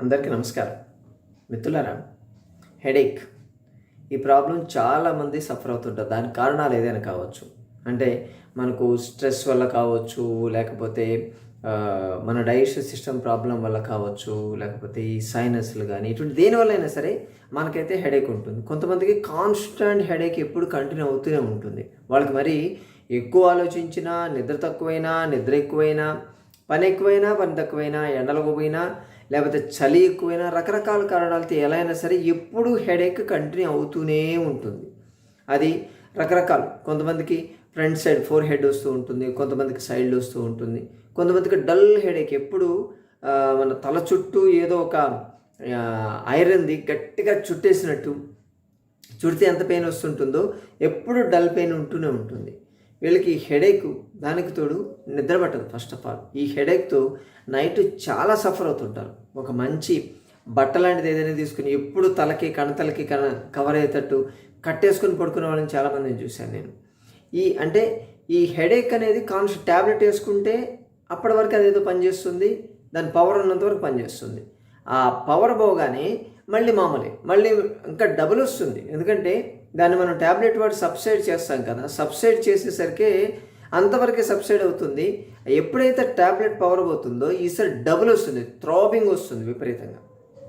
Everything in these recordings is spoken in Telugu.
అందరికీ నమస్కారం. మిత్రులారా హెడేక్. ఈ ప్రాబ్లం చాలామంది సఫర్ అవుతుంటారు. దాని కారణాలు ఏదైనా కావచ్చు. అంటే మనకు స్ట్రెస్ వల్ల కావచ్చు లేకపోతే మన డైజెషన్ సిస్టమ్ ప్రాబ్లం వల్ల కావచ్చు లేకపోతే ఈ సైనస్లు కానీ ఇటువంటి దేనివల్ల అయినా సరే మనకైతే హెడేక్ ఉంటుంది. కొంతమందికి కాన్స్టెంట్ హెడేక్ ఎప్పుడు కంటిన్యూ అవుతూనే ఉంటుంది. వాళ్ళకి మరి ఎక్కువ ఆలోచించినా నిద్ర తక్కువైనా నిద్ర ఎక్కువైనా పని ఎక్కువైనా పని తక్కువైనా ఎండలకు పోయినా లేకపోతే చలి ఎక్కువైనా రకరకాల కారణాలతో ఎలా అయినా సరే ఎప్పుడు హెడేక్ కంటిన్యూ అవుతూనే ఉంటుంది. అది రకరకాలు. కొంతమందికి ఫ్రంట్ సైడ్ ఫోర్ హెడ్ వస్తూ ఉంటుంది కొంతమందికి సైడ్ వస్తూ ఉంటుంది. కొంతమందికి డల్ హెడేక్ ఎప్పుడు మన తల చుట్టూ ఏదో ఒక ఐరన్ది గట్టిగా చుట్టేసినట్టు చుడితే ఎంత పెయిన్ వస్తుంటుందో ఎప్పుడు డల్ పెయిన్ ఉంటూనే ఉంటుంది. వీళ్ళకి హెడేక్ దానికి తోడు నిద్ర పట్టదు ఫస్ట్ ఆఫ్ ఆల్ ఈ హెడేక్తో నైట్ చాలా సఫర్ అవుతుంటారు. ఒక మంచి బట్ట లాంటిది ఏదైనా తీసుకుని ఎప్పుడు తలకి కణతలకి కణ కవర్ అయ్యేటట్టు కట్టేసుకొని పడుకునే వాళ్ళని చాలామందిని చూశాను నేను. ఈ అంటే ఈ హెడేక్ అనేది కాన్స్ ట్యాబ్లెట్ వేసుకుంటే అప్పటి వరకు అదేదో పనిచేస్తుంది దాని పవర్ ఉన్నంత వరకు పనిచేస్తుంది ఆ పవర్ పోగానే మళ్ళీ మామూలే. మళ్ళీ ఇంకా డబుల్ వస్తుంది. ఎందుకంటే దాన్ని మనం ట్యాబ్లెట్ వాడి సబ్సైడ్ చేస్తాం కదా సబ్సైడ్ చేసేసరికి అంతవరకే సబ్సైడ్ అవుతుంది. ఎప్పుడైతే ట్యాబ్లెట్ పవర్ అవుతుందో ఈసారి డబుల్ వస్తుంది థ్రాబింగ్ వస్తుంది విపరీతంగా.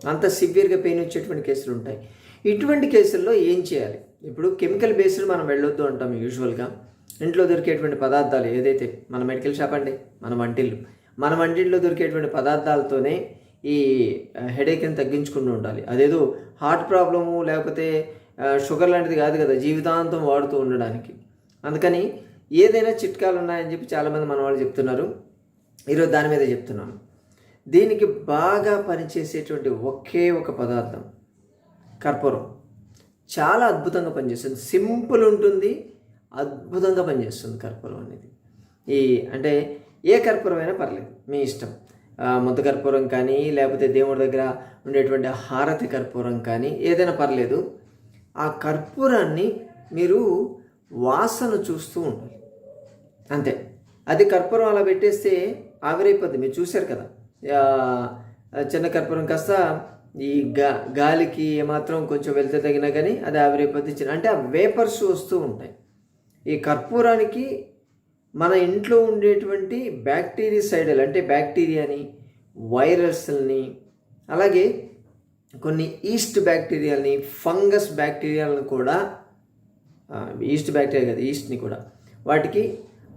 అంత సివియర్గా పెయిన్ వచ్చేటువంటి కేసులు ఉంటాయి. ఇటువంటి కేసుల్లో ఏం చేయాలి? ఇప్పుడు కెమికల్ బేస్డ్ మనం వెళ్ళొద్దు అంటాం యూజువల్గా. ఇంట్లో దొరికేటువంటి పదార్థాలు ఏదైతే మన మెడికల్ షాప్ అండి మన వంటిల్లు మన వంటిల్లో దొరికేటువంటి పదార్థాలతోనే ఈ హెడేక్ని తగ్గించుకుంటూ ఉండాలి. అదేదో హార్ట్ ప్రాబ్లము లేకపోతే షుగర్ లాంటిది కాదు కదా జీవితాంతం వాడుతూ ఉండడానికి. అందుకని ఏదైనా చిట్కాలు ఉన్నాయని చెప్పి చాలామంది మన వాళ్ళు చెప్తున్నారు. ఈరోజు దాని మీద చెప్తున్నాను. దీనికి బాగా పనిచేసేటువంటి ఒకే ఒక పదార్థం కర్పూరం. చాలా అద్భుతంగా పనిచేస్తుంది. సింపుల్ ఉంటుంది అద్భుతంగా పనిచేస్తుంది కర్పూరం అనేది. ఈ అంటే ఏ కర్పూరం అయినా పర్లేదు మీ ఇష్టం. ఆ, ముద్ద కర్పూరం కానీ లేకపోతే దేవుడి దగ్గర ఉండేటువంటి హారతి కర్పూరం కానీ ఏదైనా పర్లేదు. ఆ కర్పూరాన్ని మీరు వాసన చూస్తూ ఉండాలి అంతే. అది కర్పూరం అలా పెట్టేస్తే ఆవిరైపోద్ది. మీరు చూశారు కదా. చిన్న కర్పూరం కాస్త ఈ గా గాలికి ఏమాత్రం కొంచెం వెళ్తే తగినా కానీ అది ఆవిరైపోద్ది. చిన్న అంటే ఆ వేపర్స్ వస్తూ ఉంటాయి. ఈ కర్పూరానికి మన ఇంట్లో ఉండేటువంటి బ్యాక్టీరియా సైడల్ అంటే బ్యాక్టీరియాని వైరస్ని అలాగే కొన్ని ఈస్ట్ బ్యాక్టీరియాలని ఫంగస్ బ్యాక్టీరియాలను కూడా ఈస్ట్ బ్యాక్టీరియా కదా ఈస్ట్ని కూడా. వాటికి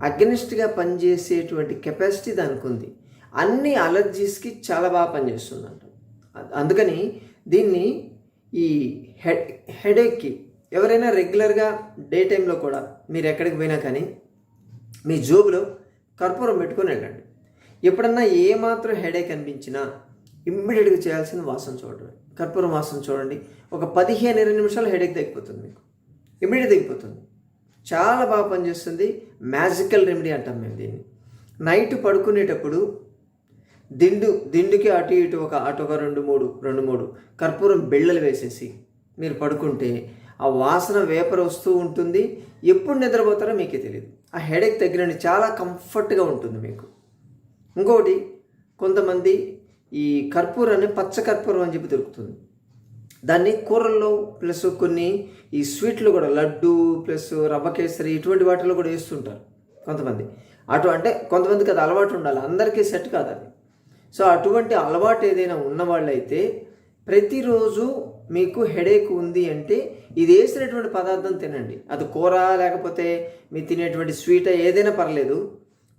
అగ్నిస్ట్గా పనిచేసేటువంటి కెపాసిటీ దానికి ఉంది. అన్ని అలర్జీస్కి చాలా బాగా పనిచేస్తుందంట. అందుకని దీన్ని ఈ హెడ్ హెడేక్కి ఎవరైనా రెగ్యులర్గా డే టైంలో కూడా మీరు ఎక్కడికి పోయినా కానీ మీ జోబులో కర్పూరం పెట్టుకొని వెళ్ళండి. ఎప్పుడన్నా ఏమాత్రం హెడేక్ అనిపించినా ఇమ్మీడియట్గా చేయాల్సిన వాసన చూడడం కర్పూరం మాసం చూడండి. ఒక పదిహేను ఇరవై నిమిషాలు హెడేక్ తగ్గిపోతుంది మీకు. ఇమీడియట్ తగ్గిపోతుంది. చాలా బాగా పనిచేస్తుంది. మ్యాజికల్ రెమెడీ అంటాం మేము దీన్ని. నైట్ పడుకునేటప్పుడు దిండు దిండుకి అటు ఇటు ఒక అటు ఒక రెండు మూడు రెండు మూడు కర్పూరం బిళ్ళలు వేసేసి మీరు పడుకుంటే ఆ వాసన వేపర్ వస్తూ ఉంటుంది. ఎప్పుడు నిద్రపోతారో మీకే తెలియదు ఆ హెడేక్ తగ్గినండి చాలా కంఫర్ట్గా ఉంటుంది మీకు. ఇంకొకటి కొంతమంది ఈ కర్పూరాన్ని పచ్చ కర్పూరం అని చెప్పి దొరుకుతుంది. దాన్ని కూరల్లో ప్లస్ కొన్ని ఈ స్వీట్లు కూడా లడ్డు ప్లస్ రవ్వ కేసరి ఇటువంటి వాటిలో కూడా వేస్తుంటారు కొంతమంది. అటు అంటే కొంతమందికి అది అలవాటు ఉండాలి. అందరికీ సెట్ కాదు అది. సో అటువంటి అలవాటు ఏదైనా ఉన్నవాళ్ళైతే ప్రతిరోజు మీకు హెడేక్ ఉంది అంటే ఇది వేసినటువంటి పదార్థం తినండి. అది కూర లేకపోతే మీరు తినేటువంటి స్వీట్ ఏదైనా పర్లేదు.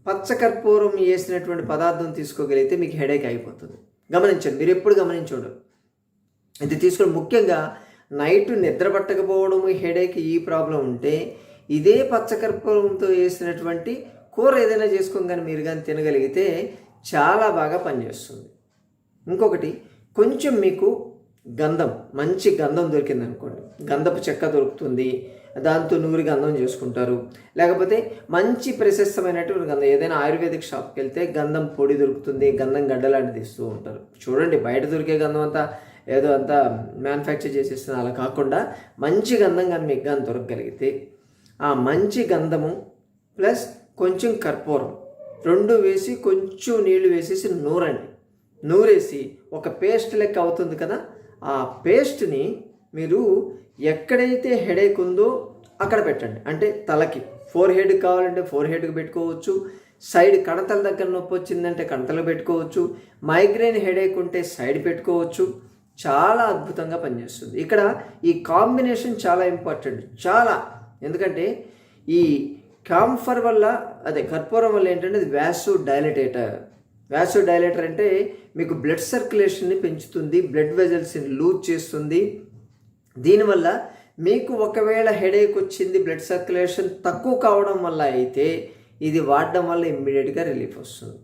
పచ్చకర్పూరం వేసినటువంటి పదార్థం తీసుకోగలిగితే మీకు హెడేక్ అయిపోతుంది. గమనించండి మీరు ఎప్పుడు గమనించండి ఇది తీసుకుని ముఖ్యంగా నైట్ నిద్ర పట్టకపోవడం హెడేక్ ఈ ప్రాబ్లం ఉంటే ఇదే పచ్చకర్పూరంతో వేసినటువంటి కూర ఏదైనా చేసుకొని కానీ మీరు కానీ తినగలిగితే చాలా బాగా పనిచేస్తుంది. ఇంకొకటి కొంచెం మీకు గంధం మంచి గంధం దొరికింది అనుకోండి గంధపు చెక్క దొరుకుతుంది. దాంతో నూరి గంధం చేసుకుంటారు. లేకపోతే మంచి ప్రశస్తమైనటువంటి గంధం ఏదైనా ఆయుర్వేదిక్ షాప్కి వెళ్తే గంధం పొడి దొరుకుతుంది గంధం గడ్డ లాంటిది ఇస్తూ ఉంటారు. చూడండి బయట దొరికే గంధం అంతా ఏదో అంతా మ్యానుఫ్యాక్చర్ చేసేస్తుంది అలా కాకుండా మంచి గంధం కానీ మీకు కానీ దొరకగలిగితే ఆ మంచి గంధము ప్లస్ కొంచెం కర్పూరం రెండు వేసి కొంచెం నీళ్ళు వేసేసి నూరండి. నూరేసి ఒక పేస్ట్ లెక్క అవుతుంది కదా ఆ పేస్ట్ని మీరు ఎక్కడైతే హెడేక్ ఉందో అక్కడ పెట్టండి. అంటే తలకి. ఫోర్ హెడ్ కావాలంటే ఫోర్ హెడ్కి పెట్టుకోవచ్చు. సైడ్ కణతల దగ్గర నొప్పి వచ్చిందంటే కణతలు పెట్టుకోవచ్చు. మైగ్రేన్ హెడేక్ ఉంటే సైడ్ పెట్టుకోవచ్చు. చాలా అద్భుతంగా పనిచేస్తుంది. ఇక్కడ ఈ కాంబినేషన్ చాలా ఇంపార్టెంట్ చాలా. ఎందుకంటే ఈ కాంఫర్ వల్ల అదే కర్పూరం వల్ల ఏంటంటే అది వ్యాసు డైలటేటర్ వ్యాసు డైలేటర్ అంటే మీకు బ్లడ్ సర్క్యులేషన్ని పెంచుతుంది. బ్లడ్ వెజల్స్ని లూజ్ చేస్తుంది. దీనివల్ల మీకు ఒకవేళ హెడేక్ వచ్చింది బ్లడ్ సర్క్యులేషన్ తక్కువ కావడం వల్ల అయితే ఇది వాడడం వల్ల ఇమ్మీడియట్గా రిలీఫ్ వస్తుంది.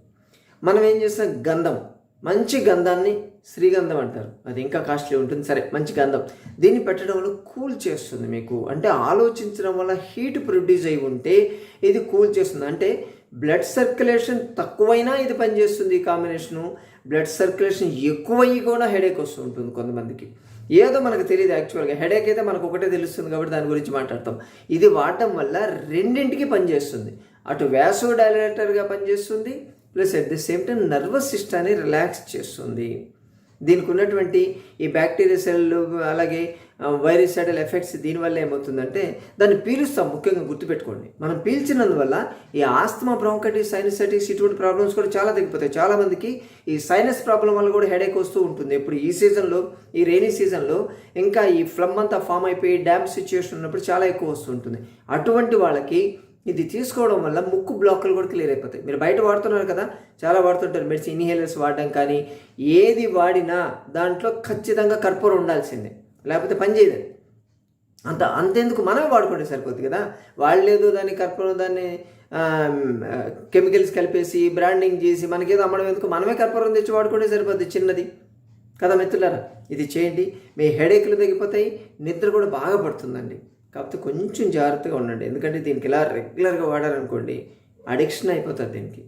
మనం ఏం చేస్తాం? గంధం. మంచి గంధాన్ని శ్రీగంధం అంటారు. అది ఇంకా కాస్ట్లీ ఉంటుంది. సరే మంచి గంధం. దీన్ని పెట్టడం వల్ల కూల్ చేస్తుంది మీకు. అంటే ఆలోచించడం వల్ల హీట్ ప్రొడ్యూస్ అయి ఉంటే ఇది కూల్ చేస్తుంది. అంటే బ్లడ్ సర్క్యులేషన్ తక్కువైనా ఇది పనిచేస్తుంది ఈ కాంబినేషను బ్లడ్ సర్క్యులేషన్ ఎక్కువయ్యి కూడా హెడేక్ వస్తూ ఉంటుంది కొంతమందికి. ఏదో మనకు తెలియదు యాక్చువల్గా. హెడేక్ అయితే మనకు ఒకటే తెలుస్తుంది కాబట్టి దాని గురించి మాట్లాడతాం. ఇది వాడటం వల్ల రెండింటికి పనిచేస్తుంది అటు వ్యాసో డైలేటర్గా పనిచేస్తుంది plus at the same time nervous సిస్టాన్ని relax చేస్తుంది. దీనికి ఉన్నటువంటి ఈ బ్యాక్టీరియా సెల్లు అలాగే వైరసైడల్ ఎఫెక్ట్స్ దీనివల్ల ఏమవుతుందంటే దాన్ని పీలుస్తాం ముఖ్యంగా గుర్తుపెట్టుకోండి. మనం పీల్చినందువల్ల ఈ ఆస్తమా బ్రాంకైటిస్ సైనసైటిస్ ఇటువంటి ప్రాబ్లమ్స్ కూడా చాలా తగ్గిపోతాయి. చాలామందికి ఈ సైనస్ ప్రాబ్లం వల్ల కూడా హెడేక్ వస్తూ ఉంటుంది. ఇప్పుడు ఈ సీజన్లో ఈ రైనీ సీజన్లో ఇంకా ఈ ఫ్లమ్ అంతా ఫామ్ అయిపోయి డ్యామ్ సిచ్యువేషన్ ఉన్నప్పుడు చాలా ఎక్కువ వస్తుంటుంది అటువంటి వాళ్ళకి ఇది తీసుకోవడం వల్ల ముక్కు బ్లాక్లు కూడా క్లియర్ అయిపోతాయి. మీరు బయట వాడుతున్నారు కదా చాలా వాడుతుంటారు. మెడిసిన్ ఇన్హేలర్స్ వాడడం కానీ ఏది వాడినా దాంట్లో ఖచ్చితంగా కర్పూరం ఉండాల్సిందే. లేకపోతే పని చేయదు. అంత అంతెందుకు మనమే వాడుకుంటే సరిపోతుంది కదా. వాళ్ళేదో దాన్ని కర్పూరం దాన్ని కెమికల్స్ కలిపేసి బ్రాండింగ్ చేసి మనకేదో అమ్మడం ఎందుకు? మనమే కర్పూరం తెచ్చి వాడుకుంటే సరిపోద్ది చిన్నది. కదా మిత్రులారా ఇది చేయండి. మీ హెడేక్లు తగ్గిపోతాయి నిద్ర కూడా బాగా పడుతుందండి. కాకపోతే కొంచెం జాగ్రత్తగా ఉండండి. ఎందుకంటే దీనికి ఇలా రెగ్యులర్గా వాడారనుకోండి అడిక్షన్ అయిపోతుంది దీనికి.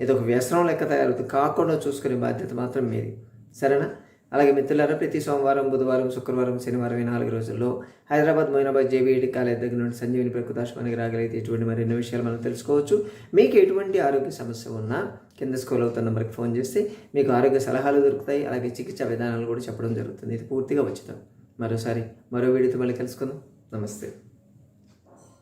ఇది ఒక వ్యసనం లెక్క తయారవుతుంది. కాకుండా చూసుకునే బాధ్యత మాత్రం మీది. సరేనా? అలాగే మిత్రులారా ప్రతి సోమవారం బుధవారం శుక్రవారం శనివారం ఈ నాలుగు రోజుల్లో హైదరాబాద్ మొయినాబాద్ జేబీఈడి కాలేజ్ దగ్గర నుండి సంజీవిని ప్రకృతాశ్వానికి రాగలిగితే ఇటువంటి మరిన్ని విషయాలు మనం తెలుసుకోవచ్చు. మీకు ఎటువంటి ఆరోగ్య సమస్య ఉన్నా కింద స్కూల్ అవుతున్న నెంబర్కి ఫోన్ చేస్తే మీకు ఆరోగ్య సలహాలు దొరుకుతాయి. అలాగే చికిత్స విధానాలు కూడా చెప్పడం జరుగుతుంది. ఇది పూర్తిగా ఉచితం. మరోసారి మరో వీడియోతో మళ్ళీ కలుసుకుందాం. 那么四。